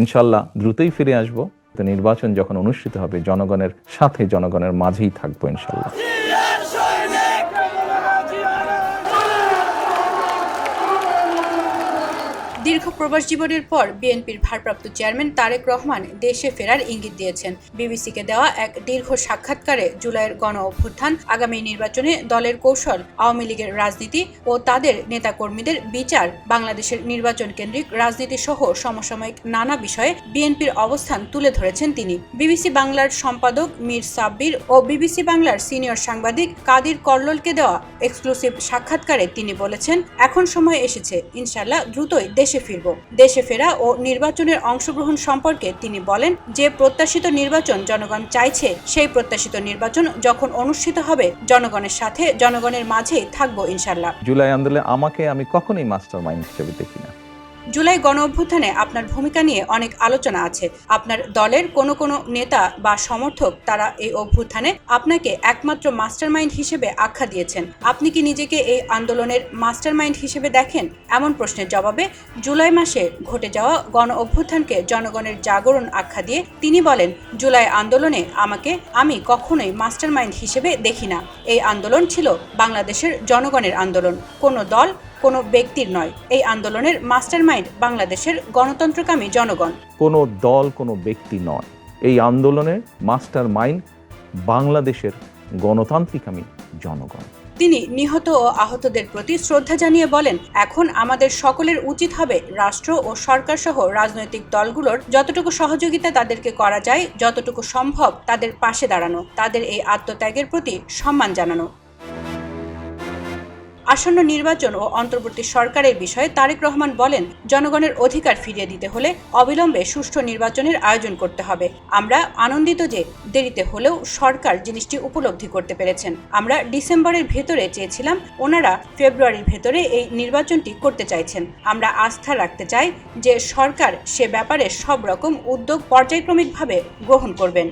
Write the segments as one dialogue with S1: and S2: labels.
S1: ইনশাল্লাহ দ্রুতই ফিরে আসব। তো নির্বাচন যখন অনুষ্ঠিত হবে, জনগণের সাথে জনগণের মাঝেই থাকব ইনশাল্লাহ।
S2: দীর্ঘ প্রবাস জীবনের পর বিএনপির ভারপ্রাপ্ত চেয়ারম্যান তারেক রহমান দেশে ফেরার ইঙ্গিত দিয়েছেন। বিবিসিকে দেওয়া এক দীর্ঘ সাক্ষাৎকারে জুলাইয়ের গণ অভ্যুত্থান, আগামী নির্বাচনে দলের কৌশল, আওয়ামী লীগের রাজনীতি ও তাদের নেতাকর্মীদের বিচার, বাংলাদেশের নির্বাচন কেন্দ্রিক রাজনীতি সহ সমসাময়িক নানা বিষয়ে বিএনপির অবস্থান তুলে ধরেছেন তিনি। বিবিসি বাংলার সম্পাদক মীর সাব্বির ও বিবিসি বাংলার সিনিয়র সাংবাদিক কাদির কল্লোলকে দেওয়া এক্সক্লুসিভ সাক্ষাৎকারে তিনি বলেছেন, এখন সময় এসেছে ইনশাল্লাহ দ্রুতই দেশে ফিরব। দেশে ফেরা ও নির্বাচনের অংশগ্রহণ সম্পর্কে তিনি বলেন যে, প্রত্যাশিত নির্বাচন জনগণ চাইছে, সেই প্রত্যাশিত নির্বাচন যখন অনুষ্ঠিত হবে, জনগণের সাথে জনগণের মাঝে থাকব ইনশাল্লাহ
S1: জুলাই আন্দোলনে আমাকে আমি কখনোই মাস্টার মাইন্ড হিসেবে দেখি না
S2: জুলাই গণ অভ্যুত্থানে আপনার ভূমিকা নিয়ে অনেক আলোচনা আছে। আপনার দলের কোনো কোনো নেতা বা সমর্থক তারা এই অভ্যুত্থানে আপনাকে একমাত্র মাস্টারমাইন্ড হিসেবে আখ্যা দিয়েছেন। আপনি কি নিজেকে এই আন্দোলনের মাস্টারমাইন্ড হিসেবে দেখেন? এমন প্রশ্নের জবাবে জুলাই মাসে ঘটে যাওয়া গণ অভ্যুত্থানকে জনগণের জাগরণ আখ্যা দিয়ে তিনি বলেন, জুলাই আন্দোলনে আমাকে আমি কখনোই মাস্টারমাইন্ড হিসেবে দেখি না। এই আন্দোলন ছিল বাংলাদেশের জনগণের আন্দোলন। কোনো দল কোনো ব্যক্তির নয়। এই আন্দোলনের মাস্টারমাইন্ড বাংলাদেশের গণতন্ত্রকামী জনগণ।
S1: কোনো দল কোনো ব্যক্তি নয়। এই আন্দোলনের মাস্টার মাইন্ড বাংলাদেশের গণতান্ত্রিক আমি জনগণ।
S2: তিনি নিহত ও আহতদের প্রতি শ্রদ্ধা জানিয়ে বলেন এখন আমাদের সকলের উচিত হবে রাষ্ট্র ও সরকার সহ রাজনৈতিক দলগুলোর যতটুকু সহযোগিতা তাদেরকে করা যায় যতটুকু সম্ভব তাদের পাশে দাঁড়ানো তাদের এই আত্মত্যাগের প্রতি সম্মান জানানো। আসন্ন নির্বাচন ও অন্তর্বর্তী সরকারের বিষয়ে তারেক রহমান বলেন, জনগণের অধিকার ফিরিয়ে দিতে হলে অবিলম্বে সুষ্ঠু নির্বাচনের আয়োজন করতে হবে। আমরা আনন্দিত যে দেরিতে হলেও সরকার জিনিসটি উপলব্ধি করতে পেরেছেন। আমরা ডিসেম্বরের ভেতরে চেয়েছিলাম, ওনারা ফেব্রুয়ারির ভেতরে এই নির্বাচনটি করতে চাইছেন। আমরা আস্থা রাখতে চাই যে সরকার সে ব্যাপারে সব রকম উদ্যোগ পর্যায়ক্রমিকভাবে গ্রহণ করবেন।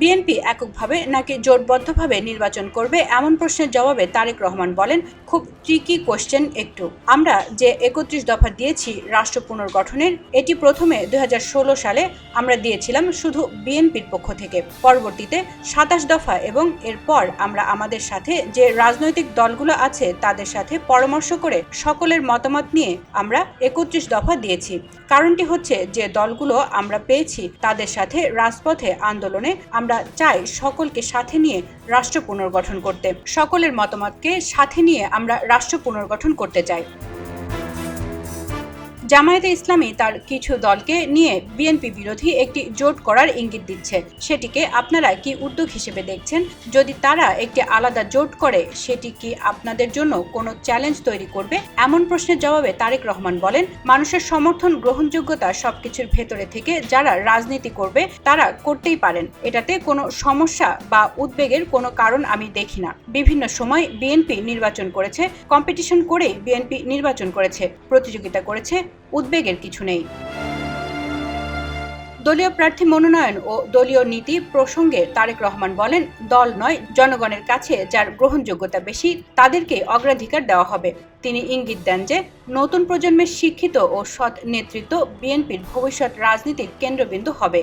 S2: বিএনপি এককভাবে নাকি জোটবদ্ধভাবে নির্বাচন করবে এমন প্রশ্নের জবাবে তারেক রহমান বলেন, খুব ট্রিকি কোশ্চেন একটু। আমরা যে একত্রিশ দফা দিয়েছি রাষ্ট্র পুনর্গঠনের, এটি প্রথমে দু হাজার ষোলো সালে আমরা দিয়েছিলাম শুধু বিএনপির পক্ষ থেকে। পরবর্তীতে সাতাশ দফা এবং এরপর আমরা আমাদের সাথে যে রাজনৈতিক দলগুলো আছে তাদের সাথে পরামর্শ করে সকলের মতামত নিয়ে আমরা একত্রিশ দফা দিয়েছি। কারণটি হচ্ছে যে দলগুলো আমরা পেয়েছি তাদের সাথে রাজপথে আন্দোলনে আমরা চাই সকলকে সাথে নিয়ে রাষ্ট্র পুনর্গঠন করতে। সকলের মতামতকে সাথে নিয়ে আমরা রাষ্ট্র পুনর্গঠন করতে চাই। জামায়াতে ইসলামী তার কিছু দলকে নিয়ে বিএনপি বিরোধী একটি জোট করার ইঙ্গিত দিচ্ছে। সেটিকে আপনারা কি উদ্যোগ হিসেবে দেখছেন? যদি তারা একটি আলাদা জোট করে, সেটি কি আপনাদের জন্য কোনো চ্যালেঞ্জ তৈরি করবে? এমন প্রশ্নের জবাবে তারেক রহমান বলেন, মানুষের সমর্থন, গ্রহণযোগ্যতা সবকিছুর ভেতরে থেকে যারা রাজনীতি করবে, তারা করতেই পারেন। এটাতে কোনো সমস্যা বা উদ্বেগের কোনো কারণ আমি দেখি না। বিভিন্ন সময় বিএনপি নির্বাচন করেছে, কম্পিটিশন করেই বিএনপি নির্বাচন করেছে, প্রতিযোগিতা করেছে উদ্বেগের কিছু নেই। দলীয় প্রার্থী মনোনয়ন ও দলীয় নীতি প্রসঙ্গে তারেক রহমান বলেন, দল নয়, জনগণের কাছে যার গ্রহণযোগ্যতা বেশি, তাদেরকে অগ্রাধিকার দেওয়া হবে। তিনি ইঙ্গিত দেন যে, নতুন প্রজন্মের শিক্ষিত ও সৎ নেতৃত্ব বিএনপির ভবিষ্যৎ রাজনীতির কেন্দ্রবিন্দু হবে।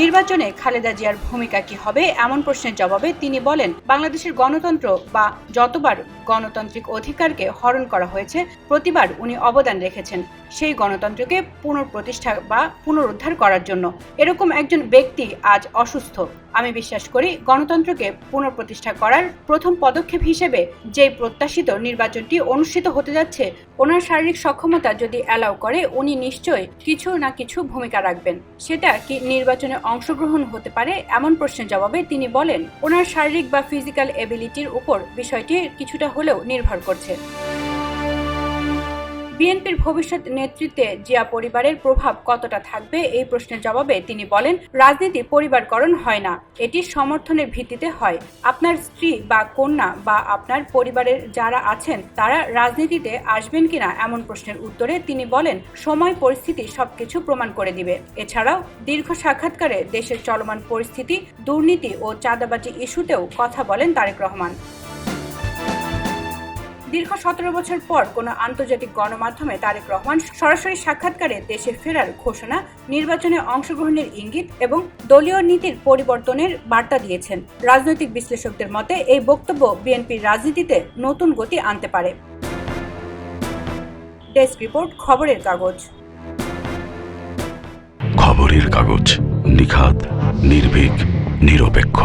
S2: নির্বাচনে খালেদা জিয়ার ভূমিকা কি হবে এমন প্রশ্নের জবাবে তিনি বলেন, বাংলাদেশের গণতন্ত্র বা যতবার গণতান্ত্রিক অধিকারকে হরণ করা হয়েছে, প্রতিবার উনি অবদান রেখেছেন সেই গণতন্ত্রকে পুনঃপ্রতিষ্ঠা বা পুনরুদ্ধার করার জন্য। এরকম একজন ব্যক্তি আজ অসুস্থ। আমি বিশ্বাস করি গণতন্ত্রকে পুনঃপ্রতিষ্ঠা করার প্রথম পদক্ষেপ হিসেবে যে প্রত্যাশিত নির্বাচনটি অনুষ্ঠিত হতে যাচ্ছে, ওনার শারীরিক সক্ষমতা যদি অ্যালাউ করে, উনি নিশ্চয়ই কিছু না কিছু ভূমিকা রাখবেন। সেটা কি নির্বাচনে অংশগ্রহণ হতে পারে এমন প্রশ্নের জবাবে তিনি বলেন, ওনার শারীরিক বা ফিজিক্যাল এবিলিটির উপর বিষয়টি কিছুটা হলেও নির্ভর করছে। বিএনপির ভবিষ্যৎ নেতৃত্বে জিয়া পরিবারের প্রভাব কতটা থাকবে এই প্রশ্নের জবাবে তিনি বলেন, রাজনীতি পরিবারকরণ হয় না, এটি সমর্থনের ভিত্তিতে হয়। আপনার স্ত্রী বা কন্যা বা আপনার পরিবারের যারা আছেন, তারা রাজনীতিতে আসবেন কিনা এমন প্রশ্নের উত্তরে তিনি বলেন, সময় পরিস্থিতি সবকিছু প্রমাণ করে দিবে। এছাড়াও, দীর্ঘ সাক্ষাৎকারে দেশের চলমান পরিস্থিতি, দুর্নীতি ও চাঁদাবাজি ইস্যুতেও কথা বলেন তারেক রহমান। দীর্ঘ সতেরো বছর পর কোনো আন্তর্জাতিক গণমাধ্যমে তারেক রহমান সরাসরি সাক্ষাৎকারে দেশে ফেরার ঘোষণা নির্বাচনে অংশগ্রহণের ইঙ্গিত এবং দলীয় নীতির পরিবর্তনের বার্তা দিয়েছেন। রাজনৈতিক বিশ্লেষকদের মতে, এই বক্তব্য বিএনপির রাজনীতিতে নতুন গতি আনতে পারে। ডেস্ক রিপোর্ট, খবরের কাগজ।
S3: খবরের কাগজ নিখাত, নির্ভীক, নিরপেক্ষ।